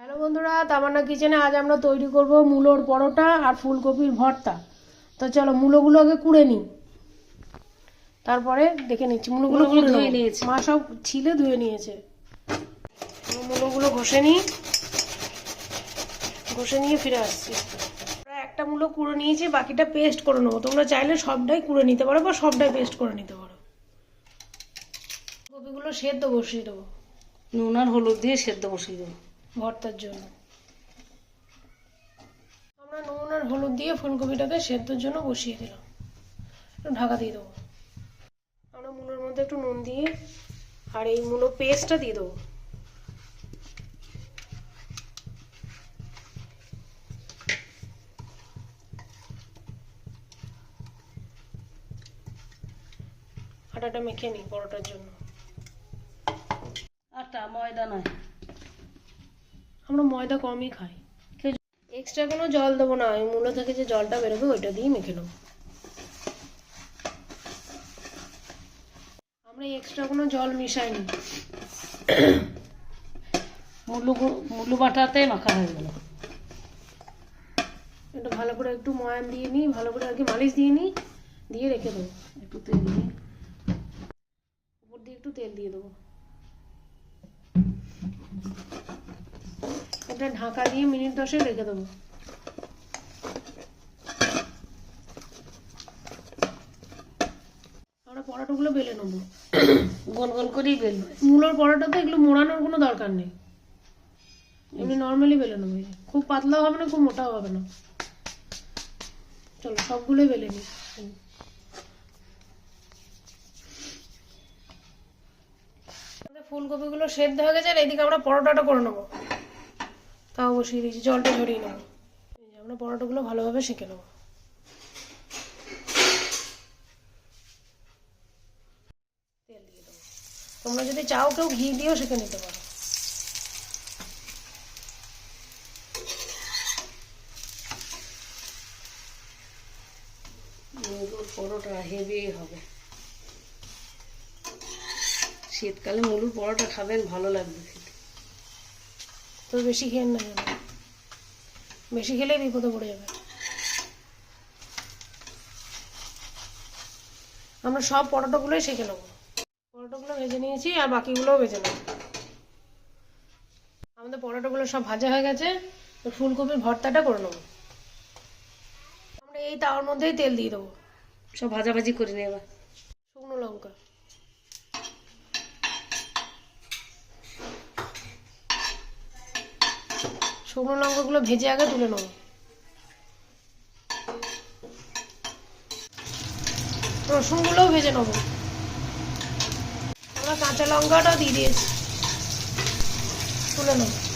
Hello বন্ধুরা তামান্না কিচেনে আজ আমরা তৈরি করব মূলোর পরোটা আর ফুলকপির ভর্তা। তো চলো মূলোগুলো আগে কুড়ে নিই। তারপরে দেখে নিচ্ছি মূলোগুলো ধুয়ে। নিয়েছে। মা সব ছিলে ধুয়ে নিয়েছে। মূলোগুলো ঘষে নিই। ঘষে নিয়ে ফিরে আসছি। একটা মূলো কুড়ে নিয়েছি বাকিটা পেস্ট করে নেব। তোমরা চাইলে সবটাই কুড়ে নিতে পারো বা সবটাই পেস্ট করে নিতে পারো। কপিগুলো সেদ্ধ বসিয়ে দেবো। নুন আর হলুদ দিয়ে সেদ্ধ বসিয়ে দেবো। ভর্তার জন্য। আমরা নুন আর হলুদ দিয়ে ফুলকপিটাকে সেদ্ধর জন্য বসিয়ে দিলাম একটু ঢাকা দিয়ে দেবো। আমরা মুলোর মধ্যে একটু নুন দিয়ে আর এই মুলো পেস্টটা দিয়ে দেবো। আটাটা মেখে নিই পরোটার জন্য। আটা, ময়দা নয়। আমরা ময়দা কমই খাই। এক্সট্রা কোনো জল দেবো না ওই মূলো থেকে যে জলটা বেরোবে ওইটা দিয়ে মেখে নেব। আমরা এক্সট্রা কোনো জল মিশাইনি। মুলু মুলু বাটাতে মাখা হয়ে গেল। এটা ভালো করে একটু ময়াম দিয়ে নিই ভালো করে কি মালিশ দিয়ে নিই দিয়ে রেখে দেবো। একটু তেল দিয়ে। উপর দিয়ে একটু তেল দিয়ে দেবো। এটা ঢাকা দিয়ে মিনিট দশেক রেখে দেবো। আমরা পরোটাগুলো বেলে নেব। গোল গোল করেই বেলবো মূলোর পরোটা তো এগুলো মোড়ানোর কোনো দরকার নেই। এমনি নর্মালি বেলে নেব খুব পাতলাও হবে না খুব মোটাও হবে না। চলো সবগুলোই বেলে নিই। ফুলকপিগুলো সেদ্ধ হয়ে গেছে আর এইদিকে আমরা পরোটাটা করে নেব। তাও বসিয়ে দিয়েছি, জলটা ঝরিয়ে নেব। আমরা পরোটাগুলো ভালোভাবে শিখে নেব। তেল দিয়ে দেবো। তোমরা যদি চাও কেউ ঘি দিয়েও সেঁকে নিতে পারো। পরোটা হেভি হবে। শীতকালে মুলুর পরোটা খাবেন, ভালো লাগবে খেতে। তো বেশি খেয়ে না যেন বেশি খেলেই বিপদে পড়ে যাবে। আমরা সব পরোটাগুলোই শিখে নেব। পরোটাগুলো ভেজে নিয়েছি আর বাকিগুলোও ভেজে নেব। আমাদের পরোটাগুলো সব ভাজা হয়ে গেছে তো ফুলকপির ভর্তাটা করে নেব। আমরা এই তাওয়ার মধ্যেই তেল দিয়ে দেবো। সব ভাজাভাজি করে নেবা শুকনো লঙ্কা। শুকনো লঙ্কাগুলো ভেজে আগে তুলে নেব। রসুনগুলোও ভেজে নেব। আমরা কাঁচা লঙ্কাটাও দিয়ে দিয়েছি। তুলে নেব।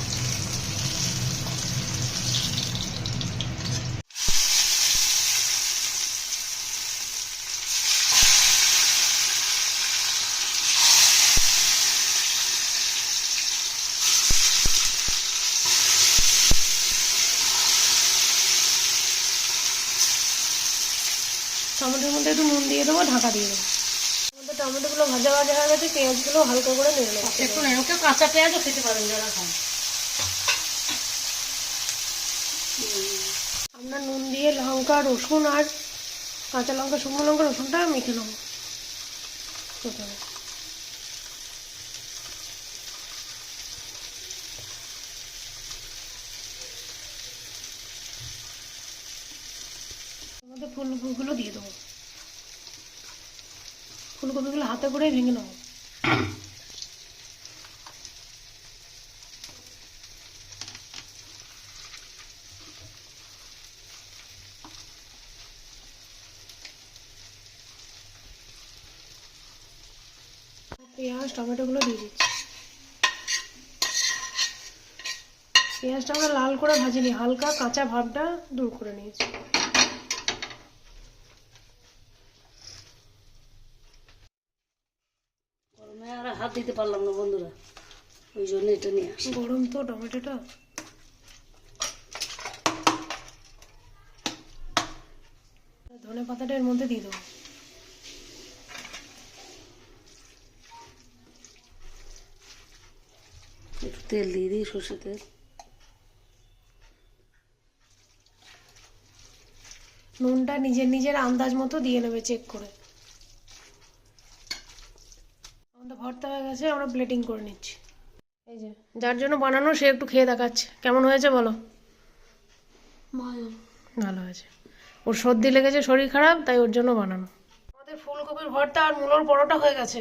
টমেটোর মধ্যে একটু নুন দিয়ে দেবো ঢাকা দিয়ে দেবো। আমাদের টমেটোগুলো ভাজা ভাজা হয়ে গেছে পেঁয়াজগুলো হালকা করে নেড়ে নেব। একটু নেড়ো কেউ কাঁচা পেঁয়াজও খেতে পারেন যারা খান। আমরা নুন দিয়ে লঙ্কা রসুন আর কাঁচা লঙ্কা শুকনো লঙ্কা রসুনটা মেখে নেব। প্রথমে আমাদের ফুলকপিগুলো দিয়ে দেবো। ফুলকপিগুলো হাতে করেই ভেঙে নেব। পেঁয়াজ, টমেটোগুলো দিয়ে দিচ্ছি। পেঁয়াজটা আমরা লাল করে ভাজিনি, হালকা কাঁচা ভাবটা দূর করে নিয়েছি। আমি আর হাত দিতে পারলাম না বন্ধুরা। ওই জন্য এটা নিয়ে আসি গরম তো টমেটোটা। ধনে পাতাটা এর মধ্যে দিয়ে দেবো। একটু তেল দিয়ে দিই সর্ষে তেল। নুনটা নিজের নিজের আন্দাজ মতো দিয়ে নেবে চেক করে। আমাদের ভর্তা হয়ে গেছে আমরা প্লেটিং করে নিচ্ছি। এই যে যার জন্য বানানো সে একটু খেয়ে দেখাচ্ছে। কেমন হয়েছে বলো? ভালো। হয়েছে। ওর সর্দি লেগেছে শরীর খারাপ তাই ওর জন্য বানানো। আমাদের ফুলকপির ভর্তা আর মূলোর পরোটা হয়ে গেছে।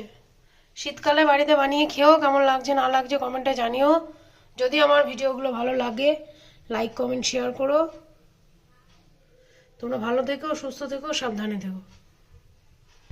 শীতকালে বাড়িতে বানিয়ে খেয়েও কেমন লাগছে না লাগছে কমেন্টে জানিও। যদি আমার ভিডিওগুলো ভালো লাগে লাইক কমেন্ট শেয়ার করো। তোমরা ভালো থেকো সুস্থ থেকো সাবধানে থেকো।